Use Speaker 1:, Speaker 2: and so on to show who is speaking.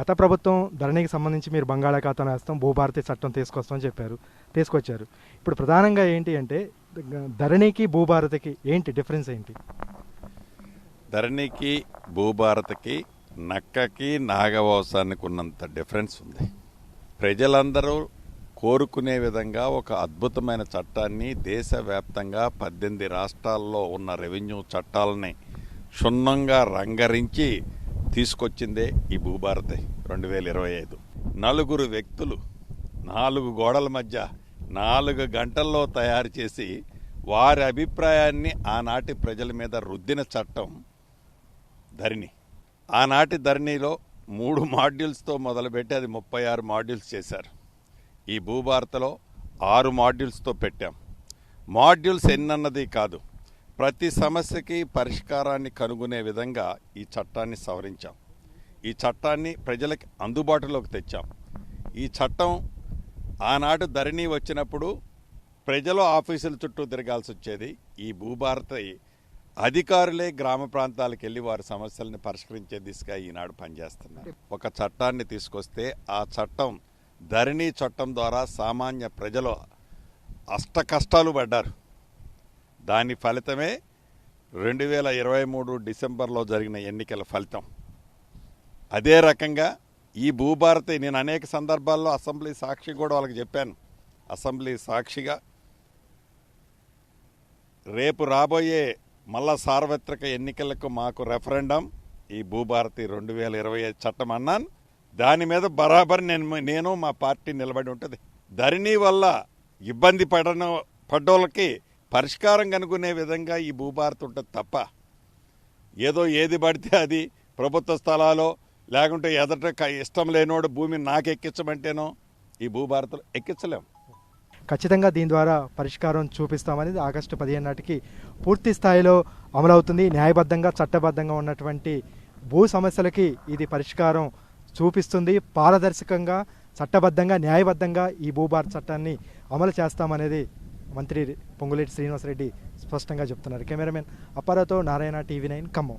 Speaker 1: గత ప్రభుత్వం ధరణికి సంబంధించి మీరు బంగాళాఖాతం వేస్తాం భూభారతి చట్టం తీసుకొస్తామని చెప్పారు తీసుకొచ్చారు. ఇప్పుడు ప్రధానంగా ఏంటి అంటే ధరణికి భూభారతికి ఏంటి డిఫరెన్స్ ఏంటి?
Speaker 2: ధరణికి భూభారతికి నక్కకి నాగవంశానికి ఉన్నంత డిఫరెన్స్ ఉంది. ప్రజలందరూ కోరుకునే విధంగా ఒక అద్భుతమైన చట్టాన్ని దేశవ్యాప్తంగా పద్దెనిమిది రాష్ట్రాల్లో ఉన్న రెవెన్యూ చట్టాలని క్షుణ్ణంగా రంగరించి తీసుకొచ్చిందే ఈ భూభారతి రెండు వేల ఇరవై ఐదు. నలుగురు వ్యక్తులు నాలుగు గోడల మధ్య నాలుగు గంటల్లో తయారు చేసి వారి అభిప్రాయాన్ని ఆనాటి ప్రజల మీద రుద్దిన చట్టం ధరణి. ఆనాటి ధరణిలో మూడు మాడ్యూల్స్తో మొదలుపెట్టి అది ముప్పై ఆరు మాడ్యూల్స్ చేశారు. ఈ భూభారతలో ఆరు మాడ్యూల్స్తో పెట్టాం. మాడ్యూల్స్ ఎన్నన్నది కాదు. ప్రతి సమస్యకి పరిష్కారాన్ని కనుగొనే విధంగా ఈ చట్టాన్ని సవరించాం. ఈ చట్టాన్ని ప్రజలకు అందుబాటులోకి తెచ్చాం. ఈ చట్టం ఆనాడు ధరణి వచ్చినప్పుడు ప్రజలు ఆఫీసుల చుట్టూ తిరగాల్సి వచ్చేది. ఈ భూభారత అధికారులే గ్రామ ప్రాంతాలకు వెళ్ళి వారి సమస్యలను పరిష్కరించే దిశగా ఈనాడు పనిచేస్తున్నారు. ఒక చట్టాన్ని తీసుకొస్తే ఆ చట్టం ధరణి చట్టం ద్వారా సామాన్య ప్రజలు అష్ట కష్టాలు పడ్డారు. దాని ఫలితమే రెండు వేల ఇరవై మూడు డిసెంబర్లో జరిగిన ఎన్నికల ఫలితం. అదే రకంగా ఈ భూభారతి నేను అనేక సందర్భాల్లో అసెంబ్లీ సాక్షి కూడా వాళ్ళకి చెప్పాను. అసెంబ్లీ సాక్షిగా రేపు రాబోయే మళ్ళా సార్వత్రిక ఎన్నికలకు మాకు రెఫరెండం. ఈ భూభారతి రెండు వేల ఇరవై ఐదు చట్టం అన్నాను. దాని మీద బరాబర్ నేను నేను మా పార్టీ నిలబడి ఉంటుంది. ధరణి వల్ల ఇబ్బంది పడన పడ్డోళ్ళకి పరిష్కారం కనుక్కునే విధంగా ఈ భూభారత్ ఉంటుంది తప్ప ఏదో ఏది పడితే అది ప్రభుత్వ స్థలాలో లేకుంటే ఎదట ఇష్టం లేనోడు భూమిని నాకు ఎక్కించమంటేనో ఈ భూభారతలు ఎక్కించలేం
Speaker 1: ఖచ్చితంగా దీని ద్వారా పరిష్కారం చూపిస్తామనేది ఆగస్టు పదిహేను నాటికి పూర్తి స్థాయిలో అమలవుతుంది. న్యాయబద్ధంగా చట్టబద్ధంగా ఉన్నటువంటి భూ సమస్యలకి ఇది పరిష్కారం చూపిస్తుంది. పారదర్శకంగా చట్టబద్ధంగా న్యాయబద్ధంగా ఈ భూభారత చట్టాన్ని అమలు చేస్తామనేది మంత్రి పొంగులేటి శ్రీనివాసరెడ్డి స్పష్టంగా చెప్తున్నారు. కెమెరామెన్ అపారతో నారాయణ టీవీ నైన్ ఖమ్మం.